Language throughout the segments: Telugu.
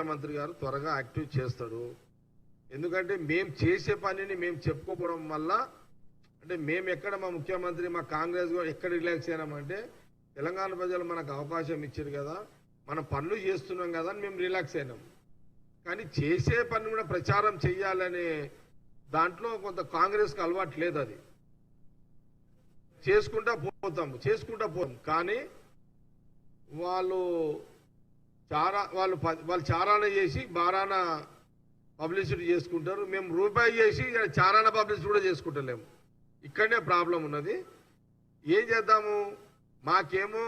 ముఖ్యమంత్రి గారు త్వరగా యాక్టివ్ చేస్తాడు. ఎందుకంటే మేము చేసే పనిని మేము చెప్పుకోవడం వల్ల అంటే మేము ఎక్కడ మా ముఖ్యమంత్రి మా కాంగ్రెస్ కూడా ఎక్కడ రిలాక్స్ అయినామంటే తెలంగాణ ప్రజలు మనకు అవకాశం ఇచ్చారు కదా మనం పనులు చేస్తున్నాం కదా అని మేము రిలాక్స్ అయినాం. కానీ చేసే పని కూడా ప్రచారం చెయ్యాలనే దాంట్లో కొంత కాంగ్రెస్కి అలవాటు లేదు అది. చేసుకుంటా పోతాము చేసుకుంటా పోతాం కానీ వాళ్ళు చారా వాళ్ళు వాళ్ళు చారాన చేసి బారాన పబ్లిసిటీ చేసుకుంటారు. మేము రూపాయి చేసి చారాన పబ్లిసిటీ కూడా చేసుకుంటలేము. ఇక్కడనే ప్రాబ్లం ఉన్నది. ఏం చేద్దాము? మాకేమో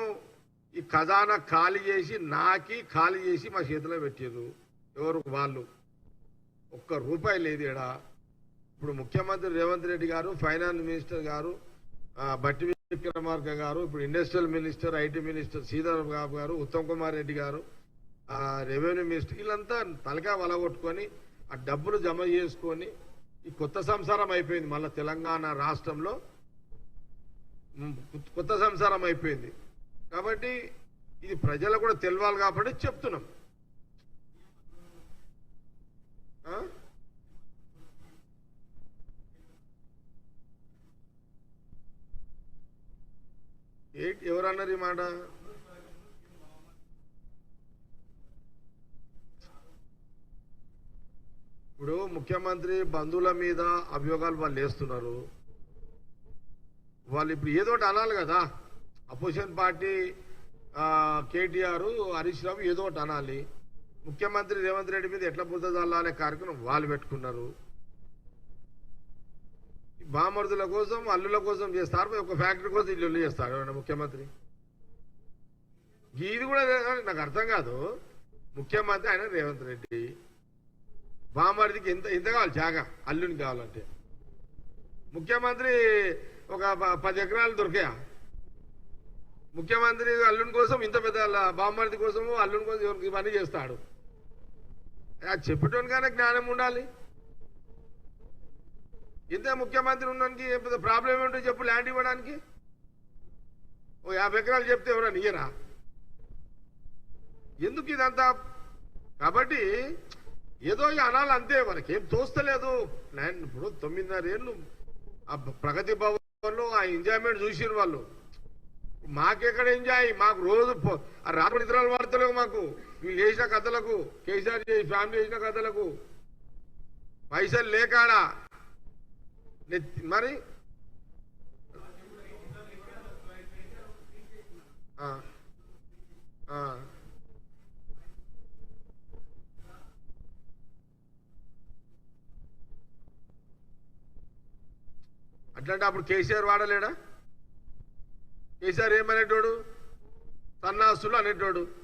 ఈ ఖజానా ఖాళీ చేసి నాకి ఖాళీ చేసి మా చేతిలో పెట్టారు ఎవరు? వాళ్ళు. ఒక్క రూపాయి లేదు ఈడ ఇప్పుడు ముఖ్యమంత్రి రేవంత్ రెడ్డి గారు ఫైనాన్స్ మినిస్టర్ గారు భట్టి బట్టి విక్రమార్క గారు ఇప్పుడు industrial minister IT minister Sridhar Babu గారు ఉత్తమ్ కుమార్ రెడ్డి గారు రెవెన్యూ మినిస్టర్ వీళ్ళంతా తలకా వలగొట్టుకొని ఆ డబ్బులు జమ చేసుకొని ఈ కొత్త సంసారం అయిపోయింది మళ్ళీ తెలంగాణ రాష్ట్రంలో. కొత్త సంసారం అయిపోయింది. కాబట్టి ఇది ప్రజలు కూడా తెలవాలి కాబట్టి చెప్తున్నాం. ఆ? ఎవరన్నారు ఈ మాట? ఇప్పుడు ముఖ్యమంత్రి బంధువుల మీద అభియోగాలు వాళ్ళు వేస్తున్నారు. వాళ్ళు ఇప్పుడు ఏదో ఒకటి అనాలి కదా. Opposition party KTR Harish Rao ఏదో ఒకటి అనాలి. ముఖ్యమంత్రి రేవంత్ రెడ్డి మీద ఎట్లా బుద్ధ అనే కార్యక్రమం వాళ్ళు పెట్టుకున్నారు. ఈ బామర్దుల కోసం అల్లుల కోసం చేస్తారు. ఒక ఫ్యాక్టరీ కోసం ఇల్లు చేస్తారు ఎవరైనా ముఖ్యమంత్రి? ఇది కూడా నాకు అర్థం కాదు. ముఖ్యమంత్రి ఆయన రేవంత్ రెడ్డి. బామర్దికి ఎంత ఎంత కావాలి? జాగా. అల్లుని కావాలంటే. ముఖ్యమంత్రి ఒక ప- పది ఎకరాలు దొరికాయా? ముఖ్యమంత్రి అల్లుని కోసం ఇంత పెద్ద ల- బామ్మర్ది కోసము అల్లుని కోసం ఇవన్నీ చేస్తాడు? అది చెప్పటోనికైనా జ్ఞానం ఉండాలి. ఇంత ముఖ్యమంత్రి ఉన్నానికి పెద్ద ప్రాబ్లం ఏంటో చెప్పు ల్యాండ్ ఇవ్వడానికి? ఓ యాభై ఎకరాలు చెప్తే ఎవరైనా ఇయ్యరా? ఎందుకు ఇదంతా? కాబట్టి ఏదో అనాలి అంతే మనకేం తోస్తలేదు. నేను ఇప్పుడు తొమ్మిదిన్నర ఏళ్ళు ఆ ప్రగతి భవన్లో ఆ ఎంజాయ్మెంట్ చూసిన వాళ్ళు. మాకెక్కడ ఎంజాయ్ మాకు రోజు ఆ రాత్రి నిద్రలు వాడతలేవు మాకు. వీళ్ళు చేసిన కథలకు కేసీఆర్ చేసి ఫ్యామిలీ చేసిన కథలకు పైసలు లేకాడా? మరి ఆ, ఆ. అట్లాంటి అప్పుడు కేసీఆర్ వాడలేడా? కేసీఆర్ ఏమనేటోడు? సన్నాసులు అనేటోడు.